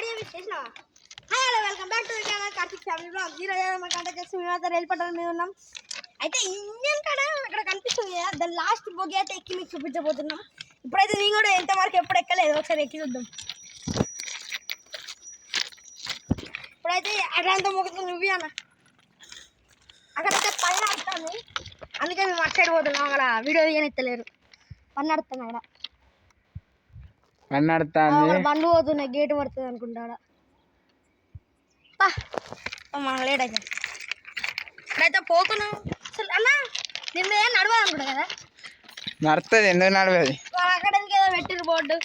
Audio miss చేసినావా? Hi hello welcome back to channel Karthik family blog zero మన కంటే చేసి మేమైతే రైలు పట్టాల మీద ఉన్నాం. అయితే ఇంజన్ కాడ అక్కడ కనిపిస్తుంది కదా దాని లాస్ట్ బోగి అయితే ఎక్కి మీకు చూపించబోతున్నాం. ఇప్పుడైతే నేను కూడా ఎంతవరకు ఎప్పుడు ఎక్కలేదు ఒకసారి ఎక్కి చూద్దాం. ఇప్పుడైతే అట్లా మొక్కుతుంది నువ్వు అన్న. అక్కడైతే పని ఆడుతుంది అందుకే మేము అటు సైడ్ పోతున్నాం అక్కడ వీడియో తీయనిత్తలేరు. పని ఆడుతాను అక్కడ. అన్నడుతుంది అక్కడ బండ్లు పోతున్నాయి గేట్ పడుతుంది అనుకుంటా ఆడ. పా మనం లేట్ అయితే ఇక్కడైతే పోతున్నాం అసలు అన్న దీని మీద ఏం నడవాలి అనుకుంటా కదా? నడుతుంది ఎందుకు నడవది? అక్కడ ఏదో పెట్టిరు బోర్డు?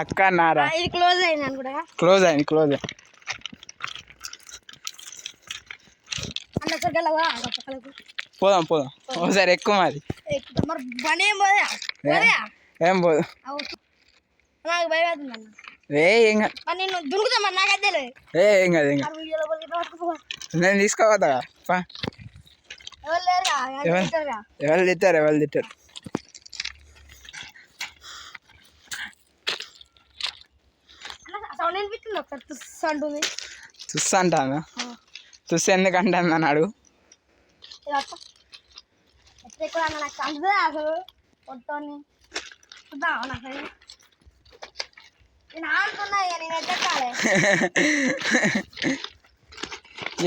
అక్క అన్నారా? ఇది క్లోజ్ అయింది అనుకుంటా క్లోజ్ అయింది క్లోజ్ అయింది. పోదాం పోదాం. ఒకసారి ఎక్కువ మరి ఎక్కుతాం. మరి బండి ఏం పోదా. నాకు భయం అన్న. ఏ కాదు నేను నాకైతే ఏ కాదు ఏం కాదు. పట్టుకుపో. నేను తీసుకోవద్దా ఎవరు తిట్టారు ఎవరు తిట్టారు? తుస్సు అంటాను. తుస్సు ఎందుకంటే అని అడుగు.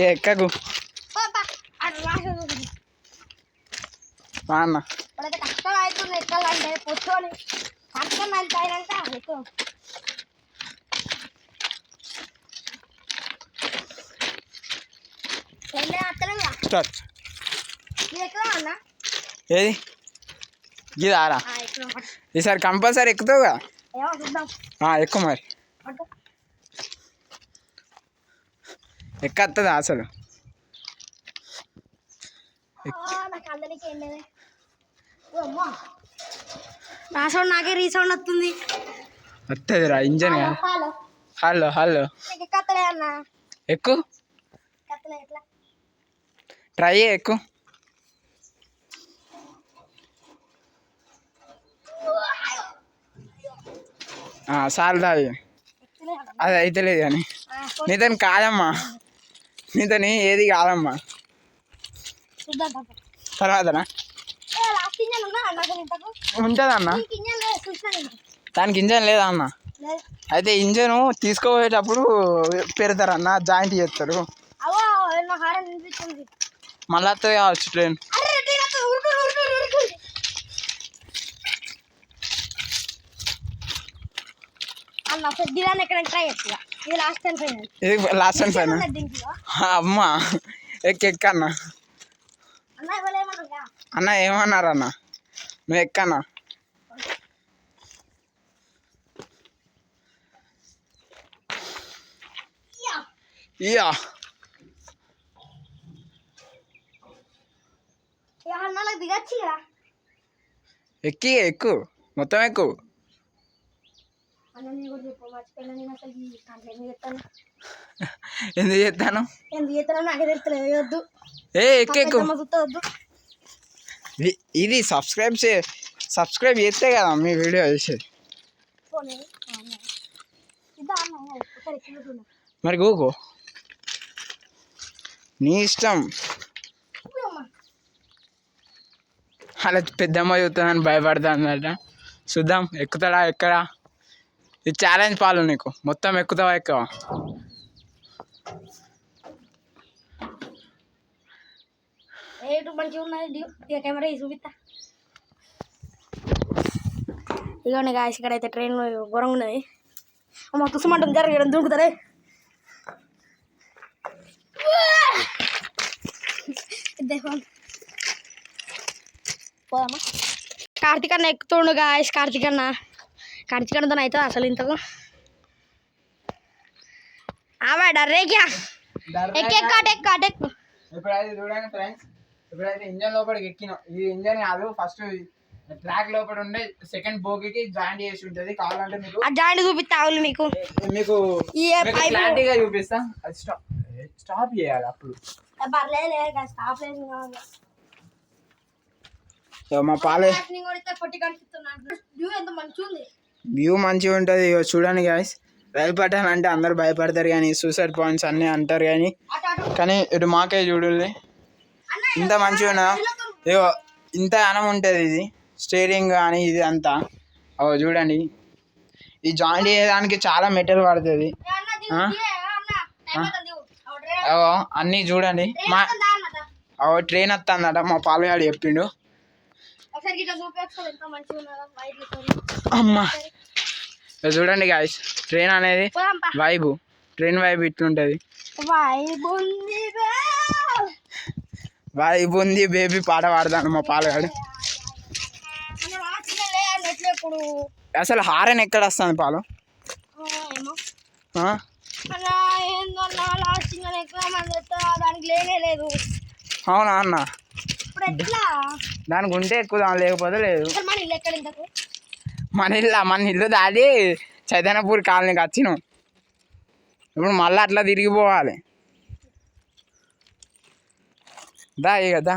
ఎక్కకు? అన్న. ఇప్పుడైతే కష్టం అవుతుంది ఎక్కాలంటే పొట్టోని కష్టం అంత అయినాక ఎక్కువ. స్టార్ట్. ఇది ఏది? గిదారా ఆ, ఎక్కువ. పట్టు. ఈసారి కంపల్సరీ ఎక్కుతావుగా? ఎక్కువ మరి. ఎక్కత్తదా అసలు? నా సౌండ్ నాకే రీసౌండ్ వస్తుంది వస్తుంది. రా ఇంజన్ హలో హలో. ఎక్కువ ట్రై ఎక్కువ చాలు అది అది అయితే లేదు కానీ. నీతని కాదమ్మా. నీతని ఏది కాదమ్మా. తర్వాతనా? ఉంటుందన్న దానికి ఇంజన్ లేదా అన్న? అయితే ఇంజను తీసుకోపోయేటప్పుడు పెడతారన్న జాయింట్ చేస్తారు. మళ్ళా మళ్ళీ వస్తుంది కావచ్చు ట్రైన్. అరే రెడ్డి నాకు ఉరుకు ఉరుకు ఉరుకు అన్న ఒకసారి దిలాన్ని ఎక్కడ ట్రై చేస్తా ఇది లాస్ట్ టైం ఫైనల్ ఇది లాస్ట్ అండ్ ఫైనల్ దీనికి అమ్మ. ఎక్కి ఎక్కన్నా అన్న. ఇవ్వలేమన్నా అన్న ఏమన్నారు అన్న? నువ్వు ఎక్కన్నా యా. ఇయ్యా యా. అన్న నాకు దిగచ్చు కదా ఎక్కి ఎక్కు. మొత్తం ఎక్కు. అన్న నేను కూడా చెప్పు మర్చిపోయినా నేను అసలు ఈ దాంట్లో ఎందుకు చేస్తాను ఎందుకు చెప్తానో నాకే తెలుస్తలేదు వద్దు ఏ ఎక్కి ఎక్కు పెద్దమ్మ చూస్తే వద్దు ఇది- సబ్స్క్రైబ్ చే సబ్స్క్రైబ్ చేస్తే కదా మీ వీడియో చేసేది ఎక్కువ మరి గూకో నీ ఇష్టం అలా పెద్దమ్మ చూస్తుందని భయపడుతుందట చూద్దాం ఎక్కుతాడా ఎక్కడా ఇది ఛాలెంజ్ పాలు నీకు. మొత్తం ఎక్కుతావా ఎక్కువ? ఉన్నది కెమెరా ఈ చూపిస్తా. ఇదిగోండి గాయస్ ఇక్కడ అయితే ట్రైన్ ఘోరంగా ఉన్నది. అమ్మ తుసమంటుంది జరగడం దూకుతారే. కార్తీక్ అన్న ఎక్కుతుండు గాయస్ కార్తీక్ అన్న. అన్నతో అవుతుంది అసలు ఇంతకు ఆమె డర్రేక్యా. ఎక్కెక్కు అటు ఎక్కు ఇప్పుడైతే చూడండి ఫ్రెండ్స్ ఇప్పుడైతే ఇంజన్ లోపలికి ఎక్కినాం. ఇది ఇంజన్ కాదు ఫస్ట్ ట్రాక్ లోపల ఉండే సెకండ్ బోగికి జాయింట్ చేసి ఉంటుంది. కావాలంటే మీకు ఆ జాయింట్ చూపిస్తా మీకు. మీకు ఈ పైపు. క్లారిటీగా చూపిస్తా. అది స్టాప్ స్టాప్ చేయాలి అప్పుడు. మా పాలే ఎంత మంచిగా ఉంది వ్యూ మంచిగా ఉంటుంది. ఇగో చూడండి గాయస్ రైలు పట్టాలు అంటే అందరు భయపడతారు కానీ సూసైడ్ పాయింట్స్ అన్నీ అంటారు కానీ కానీ ఇటు మాకే చూడండి. ఇంత మంచిగా ఉన్నా ఇగో ఇంత అనం ఉంటుంది ఇది. స్టీరింగ్ కానీ ఇది అంతా. ఓ చూడండి. ఈ జాయింట్ చేయడానికి చాలా మెటీరియల్ పడుతుంది. అన్నీ చూడండి. మా అవో ట్రైన్ వస్తుందట. మా పాలగాడు చెప్పిండు ఒకసారి ఇట్లా చూపించాలి ఎంత మంచిగా ఉన్నదో వైర్లతో అమ్మ. చూడండి గాయస్ ట్రైన్ అనేది వైబు ట్రైన్ వైబ్ ఇట్లుంటుంది. వైబ్ ఉంది బేబీ పాట పాడతాను మా పాలగాడు. అసలు హారన్ ఎక్కడ వస్తుంది పాలు? అవునా అన్న? దానికి ఉంటే ఎక్కువ లేకపోతే లేదు. మన ఇల్లు ఎక్కడ మన ఇల్లు దాటి చైతన్యపూర్ కాలనీకి వచ్చినాం. ఇప్పుడు మళ్ళీ అట్లా తిరిగిపోవాలి దా ఇక దా.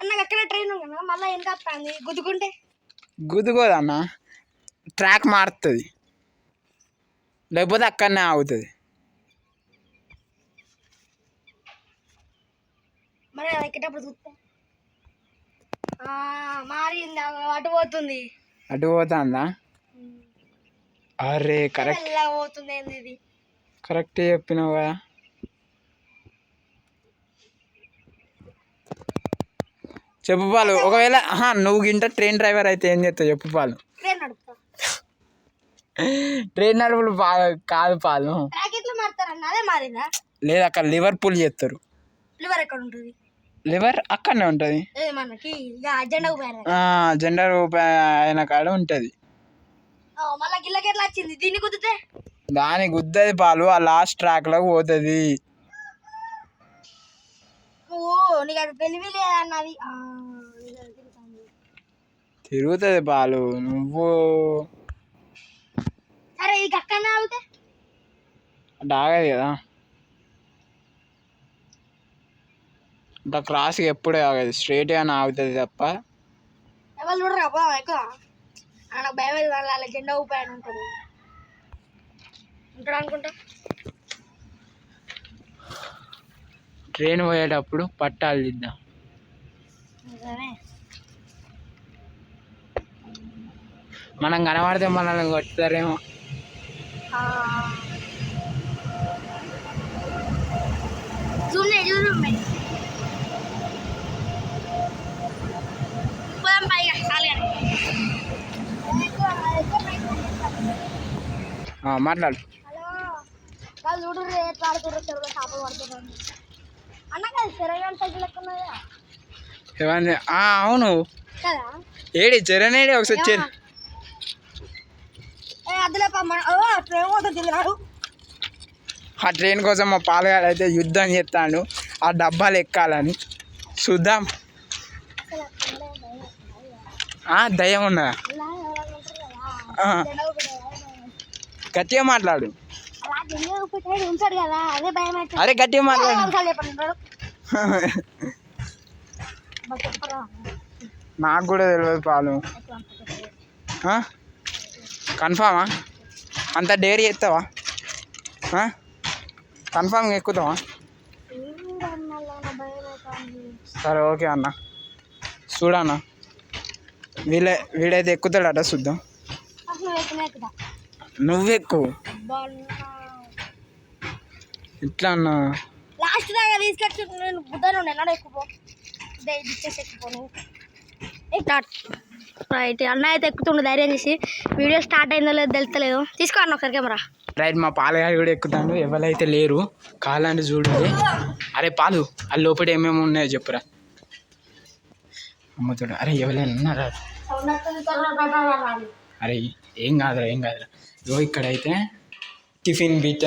అన్న అక్కడ ట్రైన్ కదా మళ్ళీ ఎంత వస్తుంది? గుద్దుకుంటే? గుద్దుకోదన్న ట్రాక్ మారుతుంది. లేకపోతే అక్కడనే ఆగుతుంది. మరి అది ఎక్కేటప్పుడు చూస్తే. ఆ, మారింది అటు పోతుంది. అటు పోతుందా? అరే కరెక్ట్ పోతుంది కరెక్ట్ చెప్పినావు కదా. చెప్పు పాలు. ఒకవేళ నువ్వు గింట ట్రైన్ డ్రైవర్ అయితే ఏం చేస్తావు చెప్పు పాలు. ట్రైన్ నడుపులు కాదు పాలు. లేదు అక్కడ లివర్ పుల్ చేస్తారు. లివర్ ఎక్కడ ఉంటుంది? లివర్ అక్కడనే ఉంటుంది. జెండర్ అయిన కాడ ఉంటుంది. దాని గుద్దది పాలు ఆ లాస్ట్ ట్రాక్లోకి పోతుంది. ఓ నీకు అది తెలివి లేదన్నది ఆ, ఇది అది తిరుగుతుంది. తిరుగుతుంది పాలు నువ్వు సరే ఇది అక్కడనే ఆగితే అటు ఆగదు కదా. ఇట్లా క్రాస్కి ఎప్పుడే ఆగదు స్ట్రైట్గా ఆగుతుంది తప్ప. ఎవరు చూడరా పోదాం ఎక్కువ? నాకు భయం జెండా ఊపాయని ఉంటుంది. ఉంటాడు అనుకుంటా? ట్రైన్ పోయేటప్పుడు పట్టాలు దిద్దాం. నిజమే. మనం కనబడితే మనల్ని కొట్టుతారేమో. మాట్లాడు. హలో. వాళ్ళు చూడరు ఎట్లా ఆడుతుర్రు చెరువులో చేపలు పడుతున్నారు అన్న కదా చెరగాని సైకిల్ లెక్క ఉన్నదా ఏమంది? ఆ, అవును. ఏడి చెరనేడి ఒకసారి చెరు ఏ అదిలే పా మన ఓ ప్రేమ పోతుంది తిరిగాడు ఆ ట్రైన్ కోసం మా పాలగాడు అయితే యుద్ధం చేస్తాడు. ఆ డబ్బాలు ఎక్కాలని. చూద్దాం. దయ్యం ఉన్నదా గట్టిగా మాట్లాడు. అరే గట్టిగా మాట్లాడు. నాకు కూడా తెలియదు పాలు. కన్ఫామా? అంత డేర్ చేస్తావా? కన్ఫామ్గా ఎక్కుతావా? సరే ఓకే అన్న. చూడన్న. వీళ్ళే వీడైతే ఎక్కుతాడట చూద్దాం. నువ్వెక్కు ఇట్లా అన్న? లాస్ట్ దాకా తీసుకొచ్చి నేను బుద్ధను ఎక్కువ ఎక్కువ స్ప్రైట్ అన్న అయితే ఎక్కుతుండే ధైర్యం చేసి. వీడియో స్టార్ట్ అయిందో లేదో తెలుస్తలేదు. తీసుకో అన్న ఒకసారి కెమెరా. రైట్ మా పాలగాడు కూడా ఎక్కుతాను ఎవరైతే లేరు కాలండి చూడండి. అరే పాలు ఆ లోపల ఏమేమి ఉన్నాయో చెప్పురా. అమ్ముతుడు అరే ఎవరైనా ఉన్నారా? అరే ఏం కాదురా ఏం కాదురా. ఇగో ఇక్కడైతే టిఫిన్ బిట్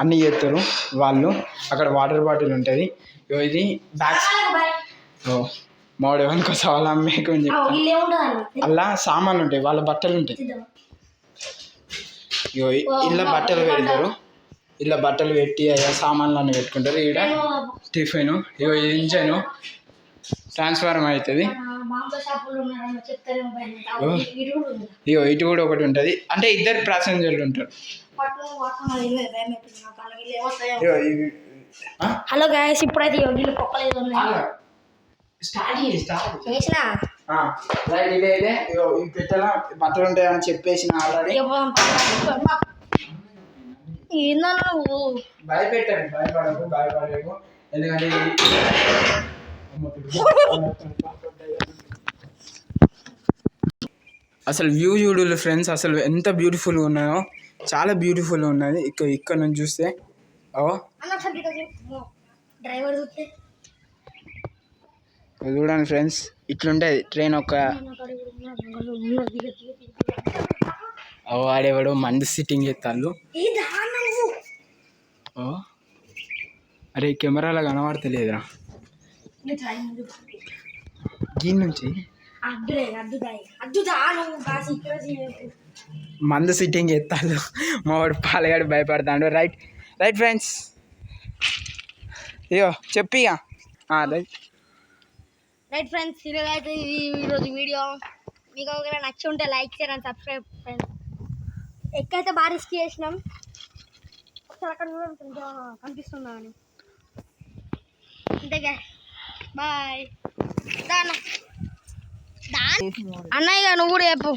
అన్నీ చేస్తారు వాళ్ళు. అక్కడ వాటర్ బాటిల్ ఉంటుంది. ఇగో ఇది బ్యాగ్స్ ఓ మామిడి ఎవరికి సవాల్ అమ్మేకు అని చెప్తాను ఇల్లు అలా సామాన్లు ఉంటాయి వాళ్ళ బట్టలు ఉంటాయి. ఇగో ఇలా బట్టలు పెడతారు. ఇలా బట్టలు పెట్టి అయ్యా సామాన్లు అన్నీ పెట్టుకుంటారు. ఇక్కడ టిఫిన్ ఇగో ఇంజన్ ట్రాన్స్ఫార్మ్ అవుతుంది. ఇగో ఇటు కూడా ఒకటి ఉంటుంది. అంటే ఇద్దరు ప్యాసింజర్లు ఉంటారు. ఇల్లు? హలో గాయస్ ఇప్పుడైతే యోగిలు కుక్కలేదు. స్టార్ట్ చేయి, స్టార్ట్. చేయి. చేసిన? ఆ, రైట్ ఇదే ఇదే. ఇగో ఈ పెట్టెలో బట్టలు ఉంటాయని చెప్పేసిన ఆల్రెడీ. ఏందో నువ్వు? భయపెట్టండి భయపడకు భయపడకు. ఎందుకంటే ఇది- అమ్మ పిలుపు. అసలు వ్యూ చూడు ఫ్రెండ్స్ అసలు ఎంత బ్యూటిఫుల్గా ఉన్నాయో. చాలా బ్యూటిఫుల్గా ఉన్నది. ఇక్కడ ఇక్కడ నుంచి చూస్తే. ఓ. డ్రైవర్ చూస్తే. చూడండి ఫ్రెండ్స్ ఇట్లుంటుంది. ట్రైన్ ఒక వాడేవాడు మంది సిట్టింగ్ చేస్తాళ్ళు. ఓ. అరే కెమెరాలో కనబడతలేదురా. దీని నుంచి. మందు సిట్టింగ్ ఎత్తాళ్ళు మా వాడు పాలగాడు భయపడతాడు. Right right friends. అయ్యో చెప్పి ఇక. ఆ, రైట్. రైట్ ఫ్రెండ్స్ ఈరోజు అయితే ఇది ఈరోజు వీడియో మీకు ఒకవేళ నచ్చి ఉంటే like share and subscribe friends ఎక్కైతే బాగా రిస్క్ చేసినాం ఒకసారి అక్కడ చూడండి కనిపిస్తుందా అని. అంతేగా బాయ్ దాన అన్నయ్య నువ్వు కూడా చెప్పు.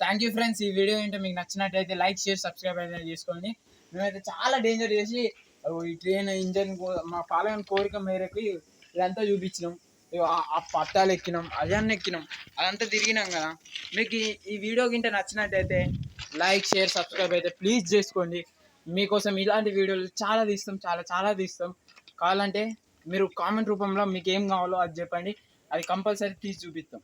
థ్యాంక్ యూ ఫ్రెండ్స్ ఈ వీడియో ఏంటో మీకు నచ్చినట్టయితే లైక్ షేర్ సబ్స్క్రైబ్ అయితే చేసుకోండి. మేమైతే చాలా డేంజర్ చేసి ఈ ట్రైన్ ఇంజన్ మా పాలన కోరిక మేరకు ఇదంతా చూపించినాం. ఆ- పట్టాలు ఎక్కినాం అదన్నీ ఎక్కినాం. అదంతా తిరిగినాం కదా. మీకు ఈ- ఈ వీడియో గింట నచ్చినట్టయితే లైక్ షేర్ సబ్స్క్రైబ్ అయితే ప్లీజ్ చేసుకోండి. మీకోసం ఇలాంటి వీడియోలు చాలా తీస్తాం చాలా చాలా తీస్తాం. కావాలంటే మీరు కామెంట్ రూపంలో మీకు ఏం కావాలో అది చెప్పండి. అది కంపల్సరీ తీసి చూపిస్తాం.